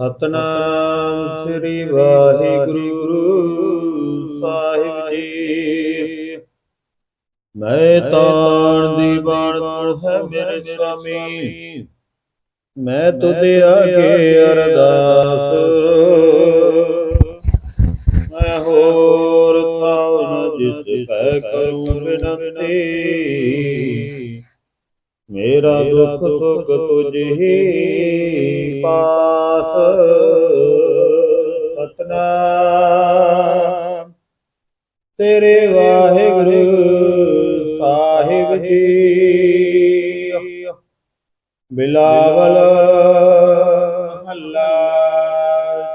ਸਤਨਾਮ ਸ੍ਰੀ ਵਾਹਿਗੁਰੂ ਸਾਹਿਬ ਜੀ। ਮੈਂ ਤਾਣ ਦੀ ਬਾਣ ਹੈ ਮੇਰੇ ਸੁਆਮੀ ਮੈਂ ਤੁਦੇ ਆਗੇ ਅਰਦਾਸ। ਮੈਂ ਹੋਰ ਨ ਜਿਸ ਕੈ ਕਰੂੰ ਬਿਨੰਤੀ। ਮੇਰਾ ਦੁੱਖ ਸੁਖ ਤੁਝ ਹੀ ਪਾਸ। ਸਤਨਾਮ। ਤੇਰੇ ਵਾਹਿਗੁਰੂ ਸਾਹਿਬ ਜੀ। ਬਿਲਾਵਲ ਹੱਲਾ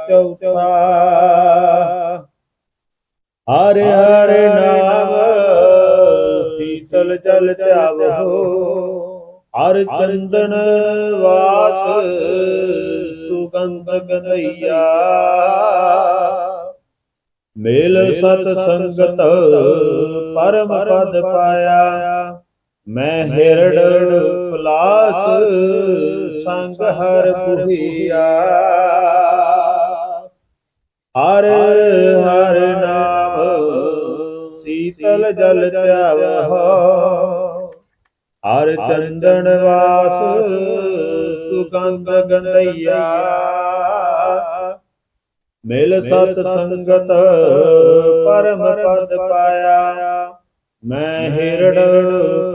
ਚੌਥਾ। ਹਰਿ ਹਰਿ ਨਾਮ ਸੀਤਲ ਜਲ ਧਿਆਵੋ ਹਰ ਚੰਦਨ ਵਾਸ ਸੁਗੰਧ ਗੰਧਈਆ ਮੇਲ ਸਤ ਸੰਗਤ ਪਰਮ ਪਦ ਪਾਇਆ ਮੈਂ ਹਿਰੜ ਪਲਾਸ ਸੰਗ ਹਰ ਪੁਰੀਆ ਹਰ ਹਰ ਨਾਮ ਸੀਤਲ ਜਲ ਧਿਆਵਹੁ ਹਰ ਚੰਦਨ ਵਾਸ ਸੁਗੰਧ ਗੰਧਈਆ। ਮਿਲ ਸਤ ਸੰਗਤ ਪਰਮ ਪਦ ਪਾਇਆ। ਮੈਂ ਹਿਰੜ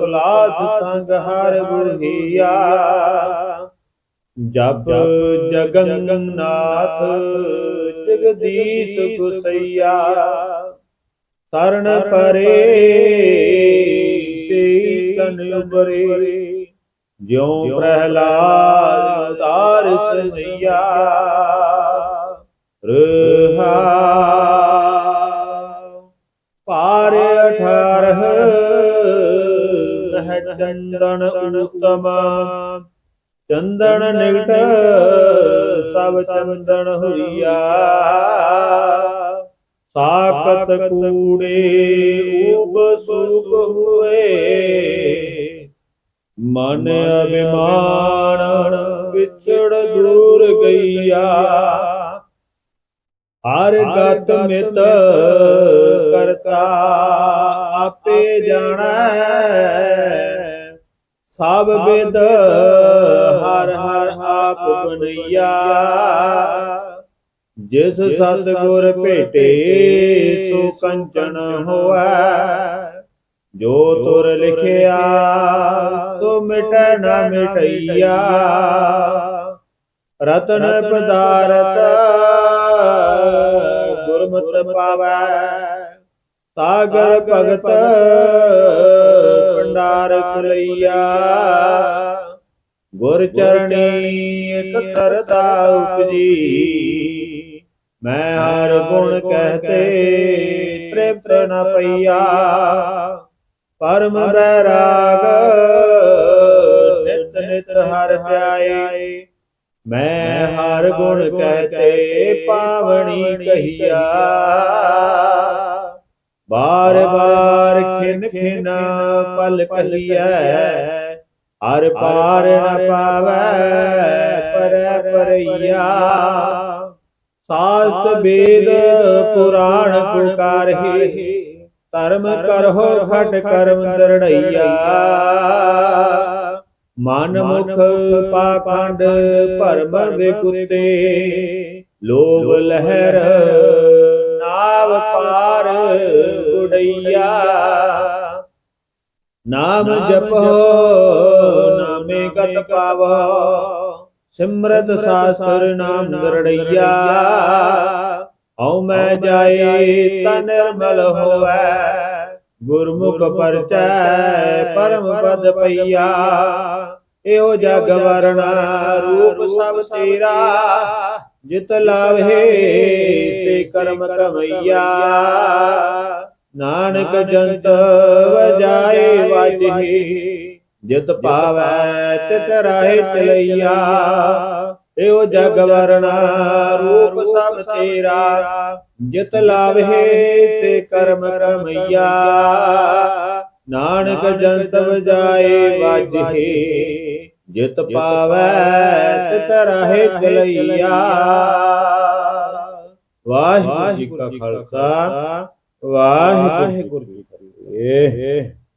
ਪਲਾਸ ਸੰਗ ਹਰ ਗੁਰਹੀਆ ਜਪ ਜਗੰਨਾਥ ਜਗਦੀਸ਼ ਗੁਸਈਆ। ਤਰਨ ਪਰੇ ਸੇ ਤਨ ਉਬਰੇ। ਜਿਉ ਪ੍ਰਹਿਲਾਦ ਉਦਾਰ ਸਮਈਆ ਰਹਾ। ਪਾਰ ਅਠਾਰਹ ਸਹਿ ਚੰਦਨ ਉਤਮ। ਚੰਦਨ ਨਿਗਟ ਸਭ ਚੰਦਨ ਹੋਈਆ। ਸਾਕਤ ਕੂੜੇ ਉਪ ਸੁਖ ਹੋਏ। ਮਨ ਅਭਿਮਾਨ ਵਿਛੜ ਦੂਰ ਗਈਆ। ਹਰ ਗਤ ਮਿਤ ਕਰਤਾ ਆਪੇ ਜਾਣੈ। ਸਭ ਵਿਦ ਹਰ ਹਰ ਆਪ ਬਨਈਆ ਜਿਸ ਸਤ ਗੁਰ ਭੇਟੇ ਸੋ ਕੰਚਨ ਹੋਐ ਜੋ ਤੁਰ ਲਿਖਿਆ ਸੋ ਮਿਟੈ ਨਾ ਮਿਟਈਆ। ਰਤਨ ਪਦਾਰਥ ਗੁਰਮਤਿ ਪਾਵੈ। ਸਾਗਰ ਭਗਤ ਭੰਡਾਰ ਖਲਈਆ ਗੁਰ ਚਰਣੀ ਇਕ ਸਰਦਾ ਉਪਜੀ। ਮੈਂ ਹਰ ਗੁਣ ਕਹਤੇ ਤ੍ਰਿਪਤ ਨ ਪਈਆ। ਪਰਮ ਬੈਰਾਗ ਨਿਤ ਨਿਤ ਹਰ ਧਿਆਏ। ਮੈਂ ਹਰ ਗੁਣ ਕਹਤੇ ਪਾਵਣੀ ਕਹੀਆ। ਬਾਰ ਬਾਰ ਖਿਨ ਖਿਨ ਪਲ ਕਹੀਐ। ਹਰ ਪਾਰ ਨ ਪਾਵੈ ਪਰੈ ਪਰਈਆ। ਸਾਸਤ ਵੇਦ ਪੁਰਾਣ ਪੁਕਾਰਹਿ ਧਰਮ ਕਰਹੁ ਖਟ ਕਰਮ ਦਰੜਈਆ। ਮਨ ਮੁਖ ਪਾਖੰਡ ਭਰਮ ਵਿਕੁਤੇ। ਲੋਭ ਲਹਿਰ ਨਾਵ ਪਾਰ ਉਡਈਆ ਨਾਮ ਜਪੋ ਨਾਮੇ ਗਤ ਪਾਵੋ ਸਿਮਰਤ ਸਾਸਤਰ ਨਾਮ ਦਰੜਈਆ ਹਉ ਮੈਂ ਜਾਏ ਤਨ ਨਿਰਮਲ ਹੋਵੈ। ਗੁਰਮੁਖ ਪਰਚੈ ਪਰਮ ਪਦ ਪਈਆ। ਇਹੋ ਜਗ ਵਰਣਾ ਰੂਪ ਸਭ ਤੇਰਾ। ਜਿਤ ਲਾਵੇ ਸੇ ਕਰਮ ਕਮਈਆ ਨਾਨਕ ਜੰਤ ਵਜਾਏ ਵਾਜੇ ਜਿਤ ਪਾਵੈ ਤਿਤ ਰਾਹੇ ਚਲਈਆ। ਇਹੋ ਜਗ ਵਰਣਾ ਰੂਪ ਸਭ ਤੇਰਾ। ਜਿਤ ਲਾਵੇ ਸੇ ਕਰਮ ਰਮਈਆ ਨਾਨਕ ਜੰਤ ਵਜਾਏ ਵਾਜੇ। ਜਿਤ ਪਾਵੈ ਤਿਤ ਰਹੇ ਚਲਈਆ। ਵਾਹਿਗੁਰੂ ਜੀ ਕਾ ਖਾਲਸਾ। ਵਾਹਿਗੁਰੂ ਜੀ ਕੀ ਫਤਿਹ।